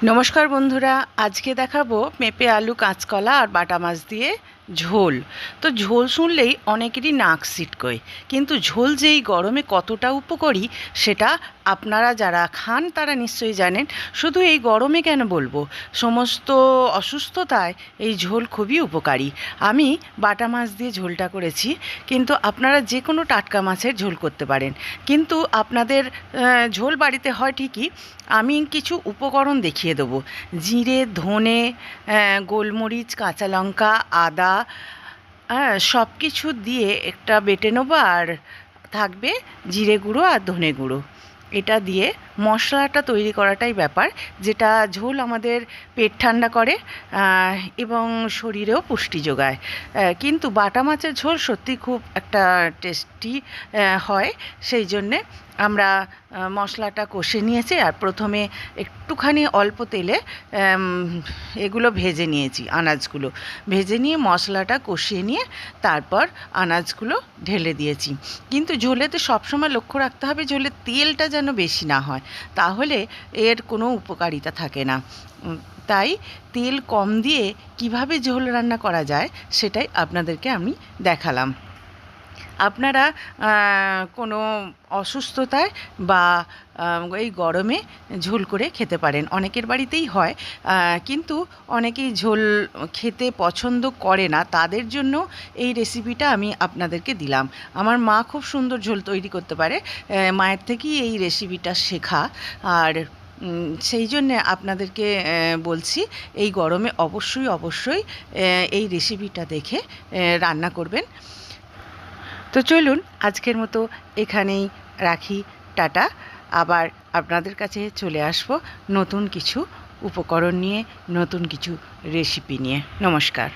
নমস্কার বন্ধুরা আজকে দেখাবো পেঁপে আলু কাঁচকলা আর বাটা মাছ দিয়ে ঝোল। তো ঝোল শুনলেই অনেকেরই নাক সিটকোয়। কিন্তু ঝোল যে এই গরমে কতটা উপকারী, সেটা আপনারা যারা খান, তারা নিশ্চয়ই জানেন। শুধু এই গরমে কেন বলব? সমস্ত অসুস্থতায় এই ঝোল খুবই উপকারী। আমি বাটা মাছ দিয়ে ঝোলটা করেছি, কিন্তু আপনারা যে কোনো টাটকা মাছের ঝোল করতে পারেন। কিন্তু আপনাদের ঝোল বাড়িতে হয় ঠিকই, আমি কিছু উপকরণ দেখিয়ে দেবো। জিরে, ধনে গোলমরিচ, কাঁচা লঙ্কা, আদা হ্যাঁ সব কিছু দিয়ে একটা বেটে নেব আর থাকবে জিরে গুঁড়ো আর ধনে গুঁড়ো। এটা দিয়ে মশলাটা তৈরি করাটাই ব্যাপার, যেটা ঝোল আমাদের পেট ঠান্ডা করে এবং শরীরেও পুষ্টি যোগায়। কিন্তু বাটা মাছের ঝোল সত্যি খুব একটা টেস্টি হয়। সেই জন্যে আমরা মশলাটা কষে নিয়েছি আর প্রথমে একটুখানি অল্প তেলে এগুলো ভেজে নিয়েছি, আনাজগুলো। ভেজে নিয়ে মশলাটা কষিয়ে নিয়ে তারপর আনাজগুলো ঢেলে দিয়েছি। কিন্তু ঝোলেতে সবসময় লক্ষ্য রাখতে হবে, ঝোলে তেলটা যেন বেশি না হয়। তাহলে এর কোনো উপকারিতা থাকে না। তাই তেল কম দিয়ে কীভাবে ঝোল রান্না করা যায় সেটাই আপনাদেরকে আমি দেখালাম। আপনারা কোনো অসুস্থতায় বা এই গরমে ঝোল করে খেতে পারেন। অনেকের বাড়িতেই হয় কিন্তু অনেকেই ঝোল খেতে পছন্দ করে না। তাদের জন্য এই রেসিপিটা আমি আপনাদেরকে দিলাম। আমার মা খুব সুন্দর ঝোল তৈরি করতে পারে মায়ের থেকেই এই রেসিপিটা শেখা। আর সেই জন্যে আপনাদেরকে বলছি, এই গরমে অবশ্যই অবশ্যই এই রেসিপিটা দেখে রান্না করবেন। তো চলুন আজকের মতো এখানেই রাখি, টাটা। আবার আপনাদের কাছে চলে আসব নতুন কিছু উপকরণ নিয়ে, নতুন কিছু রেসিপি নিয়ে। নমস্কার।